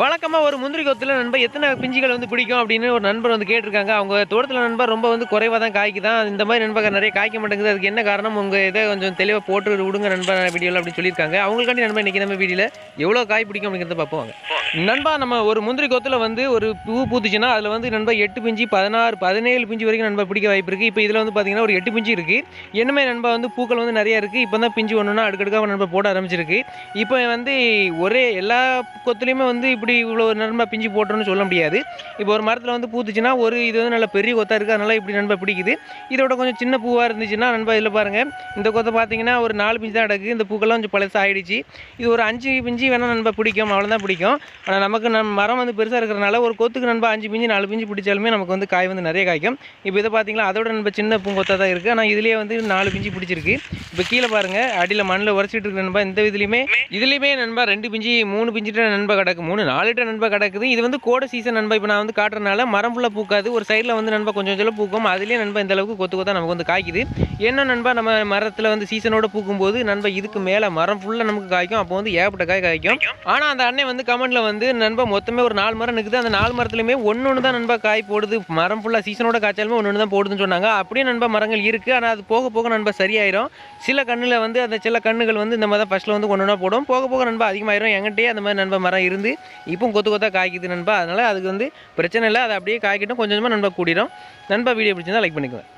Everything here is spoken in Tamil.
வழக்கமாக ஒரு முந்திரி கொத்தில் நண்பர் எத்தனை பிஞ்சுகள் வந்து பிடிக்கும் அப்படின்னு ஒரு நண்பர் வந்து கேட்டிருக்காங்க. அவங்க தோட்டத்தில் நண்பர் ரொம்ப வந்து குறைவாக தான் காய்க்குதான். இந்த மாதிரி நண்பர் நிறைய காய்க்க மாட்டேங்குது. அதுக்கு என்ன காரணம்? உங்கள் இதை கொஞ்சம் தெளிவாக போட்டு விடுங்க நண்பர் வீடியோவில் அப்படின்னு சொல்லியிருக்காங்க. அவங்களுக்காண்டி நண்பர் இன்றைக்கி நம்ம வீடியோவில் எவ்வளோ காய் பிடிக்கும் அப்படிங்கிறத பார்ப்போம் வாங்க. நண்பா நம்ம ஒரு முந்திரி கொத்தில் வந்து ஒரு பூ பூத்துச்சுன்னா அதில் வந்து நண்பா எட்டு பிஞ்சு பதினாறு பதினேழு பிஞ்சு வரைக்கும் நண்பா பிடிக்க வாய்ப்பு இருக்குது இப்போ இதில் வந்து பார்த்தீங்கன்னா ஒரு எட்டு பிஞ்சு இருக்குது என்னமே நண்பா வந்து பூக்கள் வந்து நிறையா இருக்குது இப்போ தான் பிஞ்சு ஒன்றுனா அடுக்கடுக்காக நண்பா போட ஆரம்பிச்சிருக்கு. இப்போ வந்து ஒரே எல்லா கொத்துலேயுமே வந்து இப்படி இவ்வளோ நண்பா பிஞ்சு போட்டோன்னு சொல்ல முடியாது. இப்போ ஒரு மரத்தில் வந்து பூத்துச்சுன்னா ஒரு இது வந்து நல்ல பெரிய கொத்தாக இருக்குது அதனால் இப்படி நண்பா பிடிக்குது. இதோட கொஞ்சம் சின்ன பூவாக இருந்துச்சுன்னா நண்பா இதில் பாருங்கள் இந்த கொத்தை பார்த்தீங்கன்னா ஒரு நாலு பிஞ்சு தான் கிடக்கு இந்த பூக்கெல்லாம் கொஞ்சம் பழசாக ஆகிடுச்சு இது ஒரு அஞ்சு பிஞ்சு வேணால் நண்பா பிடிக்கும். அவ்வளோதான் பிடிக்கும். ஆனால் நமக்கு நம் மரம் வந்து பெருசாக இருக்கிறனால ஒரு கொத்துக்கு நண்பா அஞ்சு பிஞ்சு நாலு பிஞ்சு பிடிச்சாலுமே நமக்கு வந்து காய் வந்து நிறைய காய்க்கும். இப்போ இதை பார்த்தீங்களா அதோட நண்ப சின்ன பூங்கொத்தாக தான் இருக்குது ஆனால் இதுலேயே வந்து நாலு பிஞ்சு பிடிச்சிருக்கு. இப்போ கீழே பாருங்கள் அடியில் மண்ணில் உரைச்சிட்டு இருக்கு நண்பா. இந்த இதுலேயுமே இதுலேயுமே நண்பா ரெண்டு பிஞ்சு மூணு பிஞ்சுட்டு நண்பா கிடக்கு. மூணு நாலு லிட்டர் நண்பா கிடக்குது. இது வந்து கோடை சீசன் நண்பா. இப்போ நான் வந்து காட்டுறதுனால மரம் ஃபுல்லாக பூக்காது. ஒரு சைடில் வந்து நண்பா கொஞ்சம் கொஞ்சம் பூக்கும். அதுலேயே நண்பா இந்த அளவுக்கு கொத்து கொத்தா நமக்கு வந்து காய்க்குது. என்ன நண்பா நம்ம மரத்தில் வந்து சீசனோட பூக்கும்போது நண்பா இதுக்கு மேலே மரம் ஃபுல்லாக நமக்கு காய்க்கும். அப்போ வந்து ஏகப்பட்ட காய் காய்க்கும். ஆனால் அந்த அண்ணன் வந்து கமெண்ட்டில் வந்து வந்து நண்பா மொத்தமே ஒரு நாலு மரம் நிற்குது அந்த நாலு மரத்துலையுமே ஒன்று ஒன்று தான் நண்பா காய் போடுது. மரம் ஃபுல்லாக சீசனோட காய்ச்சாலுமே ஒன்று ஒன்று தான் போடுதுன்னு சொன்னாங்க. அப்படியே நண்பா மரங்கள் இருக்குது ஆனால் அது போக போக நண்பா சரியாயிரும். சில கண்ணில் வந்து அந்த சில கண்ணுகள் வந்து இந்த மாதிரி தான் ஃபஸ்ட்டில் வந்து ஒன்று ஒன்றா போடும். போக போக நண்பா அதிகமாயிரும். எங்கிட்டே அந்த மாதிரி நண்பா மரம் இருந்து இப்போ கொத்து கொத்தா காய்க்குது நண்பா. அதனால் அதுக்கு வந்து பிரச்சனை இல்லை. அது அப்படியே காய்க்கிட்டும். கொஞ்சமாக நண்பா கூடிடும் நண்பா வீடியோ பிடிச்சிருந்தா லைக் பண்ணிக்குவேன்